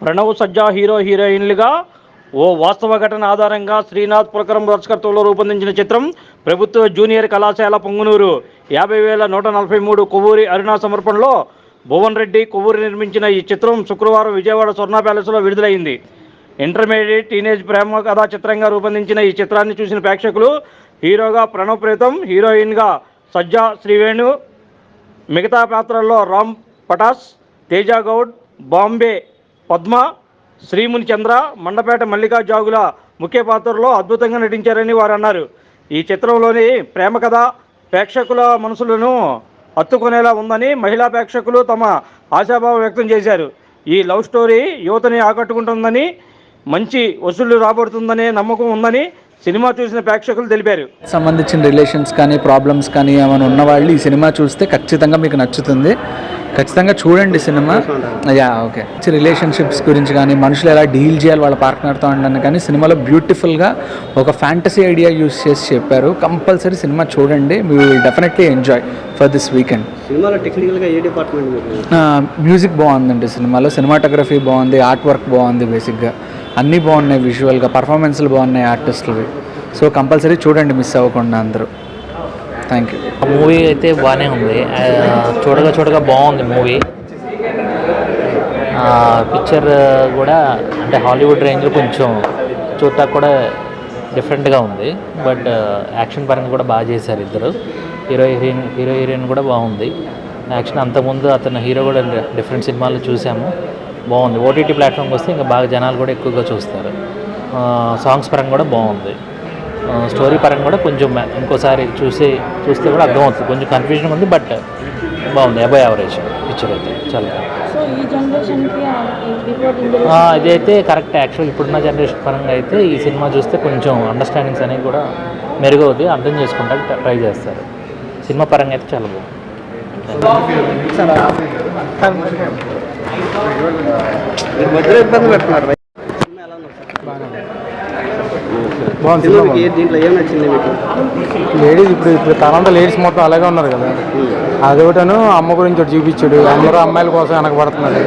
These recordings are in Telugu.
ప్రణవ్ సజ్జా హీరో హీరోయిన్లుగా ఓ వాస్తవ ఘటన ఆధారంగా శ్రీనాథ్ పురకరం దర్శకత్వంలో రూపొందించిన చిత్రం ప్రభుత్వ జూనియర్ కళాశాల పొంగునూరు. యాభై వేల నూట నలభై మూడు కొవ్వూరి అరుణా సమర్పణలో భువన్ రెడ్డి కొవ్వూరి నిర్మించిన ఈ చిత్రం శుక్రవారం విజయవాడ స్వర్ణ ప్యాలెస్లో విడుదలైంది. ఇంటర్మీడియట్ టీనేజ్ ప్రేమ కథా చిత్రంగా రూపొందించిన ఈ చిత్రాన్ని చూసిన ప్రేక్షకులు హీరోగా ప్రణవ్ ప్రీతం హీరోయిన్గా సజ్జా శ్రీవేణు మిగతా పాత్రల్లో రామ్ పటాస్ తేజా గౌడ్ బాంబే పద్మ శ్రీముని చంద్ర మండపేట మల్లికా జాగుల ముఖ్య పాత్రలో అద్భుతంగా నటించారని వారు అన్నారు. ఈ చిత్రంలోని ప్రేమ కథ ప్రేక్షకుల మనసులను హత్తుకునేలా ఉందని మహిళా ప్రేక్షకులు తమ ఆశాభావం వ్యక్తం చేశారు. ఈ లవ్ స్టోరీ యువతని ఆకట్టుకుంటుందని మంచి వసూళ్ళు రాబడుతుందనే నమ్మకం ఉందని సినిమా చూసిన ప్రేక్షకులు తెలిపారు. సంబంధించిన రిలేషన్స్ కానీ ప్రాబ్లమ్స్ కానీ ఏమైనా ఉన్నవాళ్ళు ఈ సినిమా చూస్తే ఖచ్చితంగా మీకు నచ్చుతుంది. ఖచ్చితంగా చూడండి సినిమా. యా ఓకే రిలేషన్షిప్స్ గురించి కానీ మనుషులు ఎలా డీల్ చేయాలి వాళ్ళ పార్ట్నర్తో అనడానికి కానీ సినిమాలో బ్యూటిఫుల్గా ఒక ఫ్యాంటసీ ఐడియా యూస్ చేసి చెప్పారు. కంపల్సరీ సినిమా చూడండి. మీ will definitely enjoy for this weekend సినిమాలో టెక్నికల్గా ఏ డిపార్ట్మెంట్ మ్యూజిక్ బాగుందండి సినిమాలో. సినిమాటోగ్రఫీ బాగుంది ఆర్ట్ వర్క్ బాగుంది బేసిక్గా అన్నీ బాగున్నాయి విజువల్గా పర్ఫార్మెన్స్లు బాగున్నాయి ఆర్టిస్టులవి సో కంపల్సరీ చూడండి మిస్ అవ్వకుండా అందరూ. థ్యాంక్ యూ మూవీ అయితే బాగానే ఉంది. చూడగా చూడగా బాగుంది మూవీ. పిక్చర్ కూడా అంటే హాలీవుడ్ రేంజ్లో కొంచెం చూడటానికి కూడా డిఫరెంట్గా ఉంది. బట్ యాక్షన్ పరంగా కూడా బాగా చేశారు ఇద్దరు. హీరో హీరోయిన్ హీరో హీరోయిన్ కూడా బాగుంది. యాక్షన్ అంతకుముందు అతను హీరో కూడా డిఫరెంట్ సినిమాలు చూసాము. బాగుంది. ఓటీటీ ప్లాట్ఫామ్కి వస్తే ఇంకా బాగా జనాలు కూడా ఎక్కువగా చూస్తారు. సాంగ్స్ పరంగా కూడా బాగుంది. స్టోరీ పరంగా కూడా కొంచెం మ- ఇంకోసారి చూసి చూస్తే కూడా అర్థమవుతుంది కొంచెం కన్ఫ్యూజన్ ఉంది బట్ బాగుంది అబౌవ్ యావరేజ్ పిక్చర్ అయితే. చాలా. ఇదైతే కరెక్ట్ యాక్చువల్ ఇప్పుడున్న జనరేషన్ పరంగా అయితే ఈ సినిమా చూస్తే కొంచెం అండర్స్టాండింగ్స్ అనేవి కూడా మెరుగవుతాయి అర్థం చేసుకుంటానికి ట్రై చేస్తారు. సినిమా పరంగా అయితే చాలా బాగుంది. మధ్యలో ఇబ్బంది పెడుతున్నారు సినిమా ఎలా ఉంది దీంట్లో ఏం నచ్చింది మీకు? లేడీస్ ఇప్పుడు ఇప్పుడు తనంతా లేడీస్ మొత్తం అలాగే ఉన్నారు కదా. అదొకటను అమ్మ గురించి ఒకటి చూపించాడు. అందరూ అమ్మాయిల కోసం వెనకబడుతున్నారు.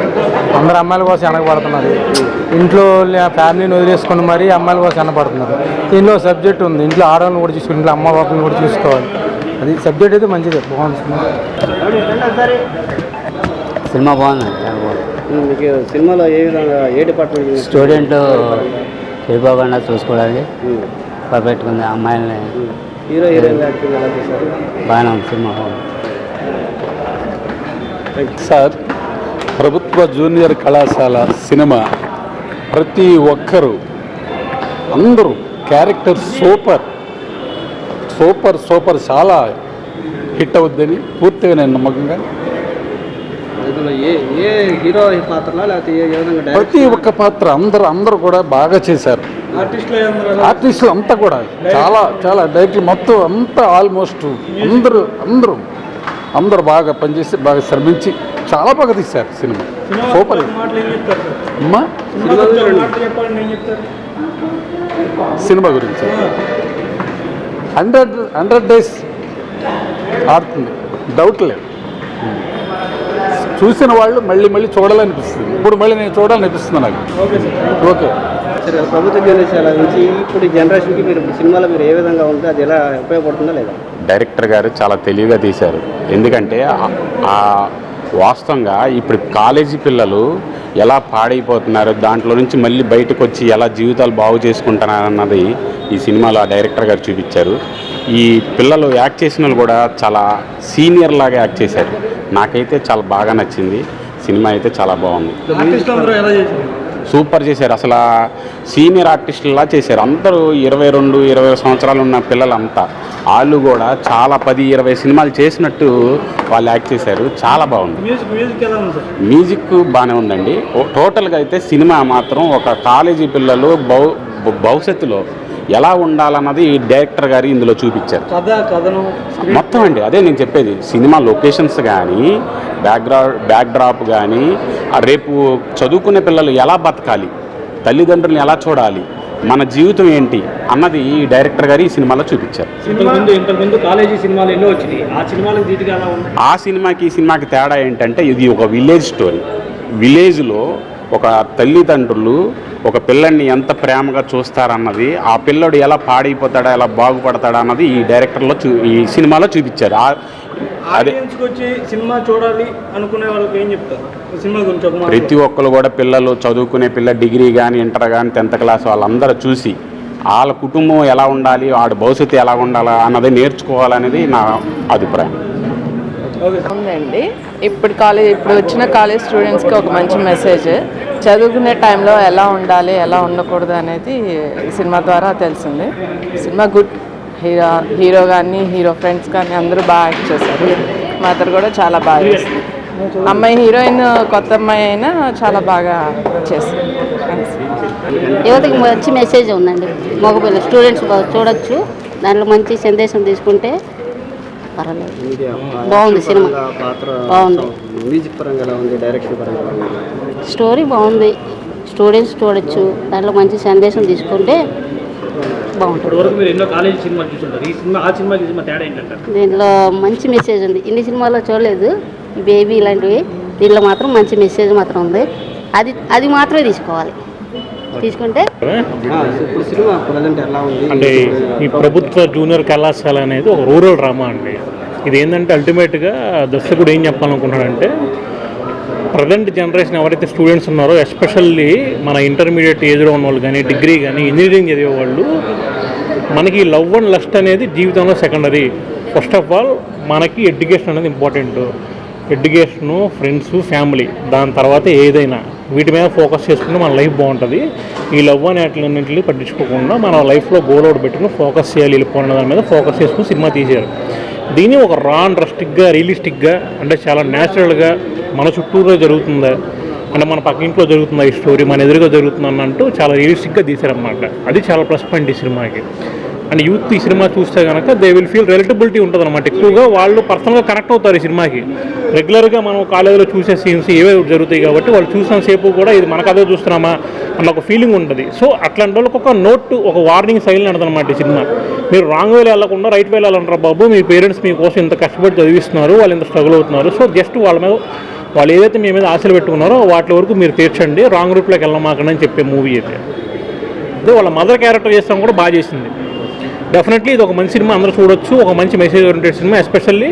అందరు అమ్మాయిల కోసం వెనకబడుతున్నారు. ఇంట్లో ఫ్యామిలీని వదిలేసుకుని మరీ అమ్మాయిల కోసం వెనకబడుతున్నారు. దీనిలో సబ్జెక్ట్ ఉంది. ఇంట్లో ఆడవాళ్ళని కూడా చూసుకోవాలి ఇంట్లో అమ్మ బాబుని కూడా చూసుకోవాలి. అది సబ్జెక్ట్ అయితే మంచిది బాగుంది సినిమా. సినిమా బాగుంది. బాగుంది మీకు సినిమాలో ఏ విధంగా ఏ డిపార్ట్మెంట్? స్టూడెంట్ చెడిపోకుండా చూసుకోవడానికి ఉంది అమ్మాయిల్ని. హీరో హీరోయిన్ బాగానే ఉంది సినిమా. సార్ ప్రభుత్వ జూనియర్ కళాశాల సినిమా ప్రతి ఒక్కరూ అందరూ క్యారెక్టర్ సూపర్. సూపర్ సూపర్ చాలా హిట్ అవుద్దని పూర్తిగా నేను నమ్మకంగా ఇందులో ఏ ఏ హీరో పాత్రలా లేకపోతే ఏ ఏ విధంగా ప్రతి ఒక్క పాత్ర అందరూ అందరూ కూడా బాగా చేశారు. ఆర్టిస్టులు అంతా కూడా. చాలా చాలా డైరెక్ట్లు మొత్తం అంతా ఆల్మోస్ట్ అందరూ అందరూ అందరూ బాగా పనిచేసి బాగా శ్రమించి చాలా బాగా తీశారు సినిమా. సూపర్ అమ్మా? సినిమా గురించి హండ్రెడ్ హండ్రెడ్ డేస్ ఆడుతుంది. డౌట్ లేదు. చూసిన వాళ్ళు మళ్ళీ మళ్ళీ చూడాలనిపిస్తుంది. ఇప్పుడు మళ్ళీ నేను చూడాలనిపిస్తుంది నాకు. ఓకే సరే. ప్రభుత్వ నుంచి ఇప్పుడు జనరేషన్కి మీరు సినిమాలో మీరు ఏ విధంగా ఉంటే అది ఎలా ఉపయోగపడుతుందా లేదా? డైరెక్టర్ గారు చాలా తెలివిగా తీశారు. ఎందుకంటే వాస్తవంగా ఇప్పుడు కాలేజీ పిల్లలు ఎలా పాడైపోతున్నారు దాంట్లో నుంచి మళ్ళీ బయటకు వచ్చి ఎలా జీవితాలు బాగు చేసుకుంటున్నారు అన్నది ఈ సినిమాలో ఆ డైరెక్టర్ గారు చూపించారు. ఈ పిల్లలు యాక్ట్ చేసిన వాళ్ళు కూడా చాలా సీనియర్ లాగా యాక్ట్ చేశారు. నాకైతే చాలా బాగా నచ్చింది. సినిమా అయితే చాలా బాగుంది. సూపర్ చేశారు. అసలు సీనియర్ ఆర్టిస్టులా చేశారు. అందరూ ఇరవై రెండు ఇరవై సంవత్సరాలు ఉన్న పిల్లలంతా వాళ్ళు కూడా చాలా పది ఇరవై సినిమాలు చేసినట్టు వాళ్ళు యాక్ట్ చేశారు. చాలా బాగుంది. మ్యూజిక్ బాగానే ఉందండి. టోటల్గా అయితే సినిమా మాత్రం ఒక కాలేజీ పిల్లలు భవిష్యత్తులో ఎలా ఉండాలన్నది ఈ డైరెక్టర్ గారు ఇందులో చూపించారు. కథ కథను మొత్తం అండి అదే నేను చెప్పేది. సినిమా లొకేషన్స్ కానీ బ్యాక్గ్రా బ్యాక్డ్రాప్ కానీ ఆ రేపు చదువుకునే పిల్లలు ఎలా బతకాలి తల్లిదండ్రులను ఎలా చూడాలి మన జీవితం ఏంటి అన్నది ఈ డైరెక్టర్ గారు ఈ సినిమాలో చూపించారు. ఆ సినిమాకి ఈ సినిమాకి తేడా ఏంటంటే ఇది ఒక విలేజ్ స్టోరీ. విలేజ్లో ఒక తల్లిదండ్రులు ఒక పిల్లల్ని ఎంత ప్రేమగా చూస్తారన్నది ఆ పిల్లడు ఎలా పాడైపోతాడా ఎలా బాగుపడతాడా అన్నది ఈ డైరెక్టర్లో చూ ఈ సినిమాలో చూపించారు. అదే వచ్చి సినిమా చూడాలి అనుకునే వాళ్ళకి ఏం చెప్తారు? సినిమా గురించి ప్రతి ఒక్కరు కూడా పిల్లలు చదువుకునే పిల్ల డిగ్రీ కానీ ఇంటర్ కానీ టెన్త్ క్లాస్ వాళ్ళందరూ చూసి వాళ్ళ కుటుంబం ఎలా ఉండాలి వాడి భవిష్యత్తు ఎలా ఉండాలా అన్నది నేర్చుకోవాలనేది నా అభిప్రాయం. ఉందండి. ఇప్పుడు కాలేజ్ ఇప్పుడు వచ్చిన కాలేజ్ స్టూడెంట్స్కి ఒక మంచి మెసేజ్. చదువుకునే టైంలో ఎలా ఉండాలి ఎలా ఉండకూడదు అనేది సినిమా ద్వారా తెలిసింది. సినిమా గుడ్ హీరో హీరో కానీ హీరో ఫ్రెండ్స్ కానీ అందరూ బాగా యాక్ట్ చేశారు. మాత్రం కూడా చాలా బాగా చేసింది అమ్మాయి హీరోయిన్ కొత్త అమ్మాయి అయినా చాలా బాగా చేసింది. యువతకి మంచి మెసేజ్ ఉందండి. మగపిల్ల స్టూడెంట్స్ చూడొచ్చు. దాంట్లో మంచి సందేశం తీసుకుంటే పర్వాలేదు. బాగుంది సినిమా. బాగుంది. మ్యూజిక్ పరంగా ఎలా ఉంది డైరెక్షన్ పరంగా ఎలా ఉంది. స్టోరీ బాగుంది. స్టూడెంట్స్ చూడొచ్చు. దాంట్లో మంచి సందేశం తీసుకుంటే బాగుంటుంది. ఇప్పటివరకు మీరు ఎన్నో కాలేజీ సినిమాలు చూసుంటారు. ఈ సినిమా ఆ సినిమాకి ఈ సినిమా తేడా ఏంటంటారు? దీంట్లో మంచి మెసేజ్ ఉంది. ఇన్ని సినిమాల్లో చూడలేదు. ఈ బేబీ ఇలాంటివి. దీంట్లో మాత్రం మంచి మెసేజ్ మాత్రం ఉంది. అది అది మాత్రమే తీసుకోవాలి. తీసుకుంటే అంటే ఈ ప్రభుత్వ జూనియర్ కళాశాల అనేది ఒక రూరల్ డ్రామా అండి. ఇది ఏంటంటే అల్టిమేట్గా దర్శకుడు ఏం చెప్పాలనుకుంటున్నాడంటే ప్రజెంట్ జనరేషన్ ఎవరైతే స్టూడెంట్స్ ఉన్నారో ఎస్పెషల్లీ మన ఇంటర్మీడియట్ ఏజ్లో ఉన్న వాళ్ళు కానీ డిగ్రీ కానీ ఇంజనీరింగ్ చదివే వాళ్ళు మనకి లవ్ అండ్ లస్ట్ అనేది జీవితంలో సెకండరీ ఫస్ట్ ఆఫ్ ఆల్ మనకి ఎడ్యుకేషన్ అనేది ఇంపార్టెంట్ ఎడ్యుకేషను ఫ్రెండ్స్ ఫ్యామిలీ దాని తర్వాత ఏదైనా. వీటి మీద ఫోకస్ చేసుకుంటే మన లైఫ్ బాగుంటుంది. ఈ లవ్ అనే అట్లన్నింటినీ పట్టించుకోకుండా మన లైఫ్లో గోల్ అవుట్ పెట్టుకుని ఫోకస్ చేయాలి వెళ్ళిపోయిన దాని మీద ఫోకస్ చేసుకుని సినిమా తీశారు దీన్ని ఒక రాన్ రస్టిక్గా రియలిస్టిక్గా అంటే చాలా న్యాచురల్గా మన చుట్టూరా జరుగుతుందా? అంటే మన పక్క ఇంట్లో జరుగుతుందా ఈ స్టోరీ? మన ఎదురుగా జరుగుతుంది అన్నట్టు చాలా రియలిస్టిక్గా తీశారన్నమాట. అది చాలా ప్లస్ పాయింట్ ఈ సినిమాకి. అండ్ యూత్ ఈ సినిమా చూస్తే కనుక దే విల్ ఫీల్ రిలేటబిలిటీ ఉంటుంది అనమాట ఎక్కువగా వాళ్ళు పర్సనల్గా కనెక్ట్ అవుతారు ఈ సినిమాకి. రెగ్యులర్గా మనం కాలేజీలో చూసే సీన్స్ ఏవే జరుగుతాయి కాబట్టి వాళ్ళు చూసిన సేపు కూడా ఇది మన కథ చూస్తున్నామా అన్న ఒక ఫీలింగ్ ఉంటుంది. సో అట్లాంటి వాళ్ళకి ఒక నోట్ ఒక వార్నింగ్ సైన్ అనమాట ఈ సినిమా. మీరు రాంగ్ వేలో వెళ్ళకుండా రైట్ వేలో వెళ్ళాలంటారు బాబు? మీ పేరెంట్స్ మీకోసం ఇంత కష్టపడి చదివిస్తున్నారు వాళ్ళు ఇంత స్ట్రగుల్ అవుతున్నారు. సో జస్ట్ వాళ్ళ మీద వాళ్ళు ఏదైతే మీ మీద ఆశలు పెట్టుకున్నారో వాటి వరకు మీరు తీర్చండి. రాంగ్ రూట్లోకి వెళ్ళమాకండి అని చెప్పే మూవీ అయితే. అదే వాళ్ళ మదర్ క్యారెక్టర్ చేస్తాం కూడా బాగా చేసింది. డెఫినెట్లీ ఇది ఒక మంచి సినిమా అందరూ చూడొచ్చు. ఒక మంచి message oriented cinema especially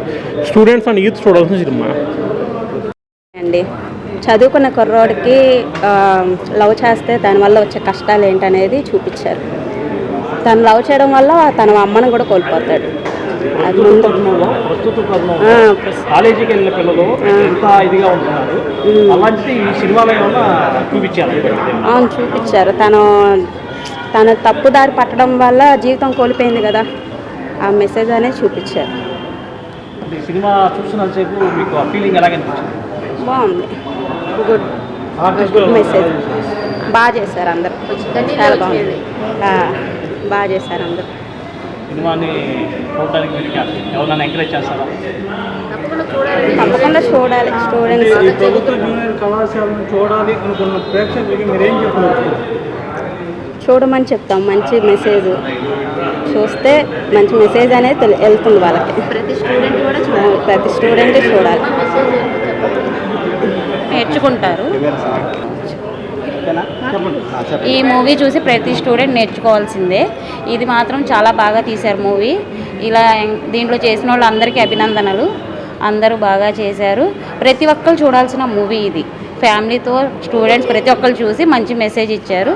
students and youth చూడాల్సిన సినిమా. అండి. చదువుకున్న కుర్రోడికి లవ్ చేస్తే దానివల్ల వచ్చే కష్టాలు ఏంటనేది చూపించారు. తను లవ్ చేయడం వల్ల తన అమ్మను కూడా కోల్పోతాడు. అది ముందు. ప్రస్తుత తరుణంలో ఆ, కాలేజీకి వెళ్ళిన పిల్లలు ఎంత ఇదిగా ఉంటున్నారు? అలాంటిది ఈ సినిమాలో ఏమన్నా చూపించారు? అవును చూపించారు. తను తను తప్పుదారి పట్టడం వల్ల జీవితం కోల్పోయింది కదా. ఆ మెసేజ్ అనేది చూపించారు. ఈ సినిమా చూస్తున్నంతసేపు మీకు ఆ ఫీలింగ్ ఎలాగనిపించింది బాగుంది. గుడ్. Good message. బాగా చేశారు అందరు. చాలా బాగుంది. ఆ, బాగా చేశారు అందరు. సినిమాని చూడడానికి మీరు ఎవరైనా ఎంకరేజ్ చేస్తారా? తప్పకుండా చూడాలి. స్టూడెంట్స్ ప్రభుత్వ జూనియర్ కళాశాలను చూడాలి అనుకున్న ప్రేక్షకులకి మీరు ఏం చెప్పవచ్చు చూడమని చెప్తాం మంచి మెసేజ్. చూస్తే మంచి మెసేజ్ అనేది వెళ్తుంది వాళ్ళకి. ప్రతి స్టూడెంట్ కూడా చూడాలి. ప్రతి స్టూడెంట్ చూడాలి. నేర్చుకుంటారు. ఈ మూవీ చూసి ప్రతి స్టూడెంట్ నేర్చుకోవాల్సిందే. ఇది మాత్రం చాలా బాగా తీశారు మూవీ. ఇలా దీంట్లో చేసిన వాళ్ళందరికీ అభినందనలు. అందరూ బాగా చేశారు. ప్రతి ఒక్కరు చూడాల్సిన మూవీ ఇది. ఫ్యామిలీతో స్టూడెంట్స్ ప్రతి ఒక్కరు చూసి మంచి మెసేజ్ ఇచ్చారు.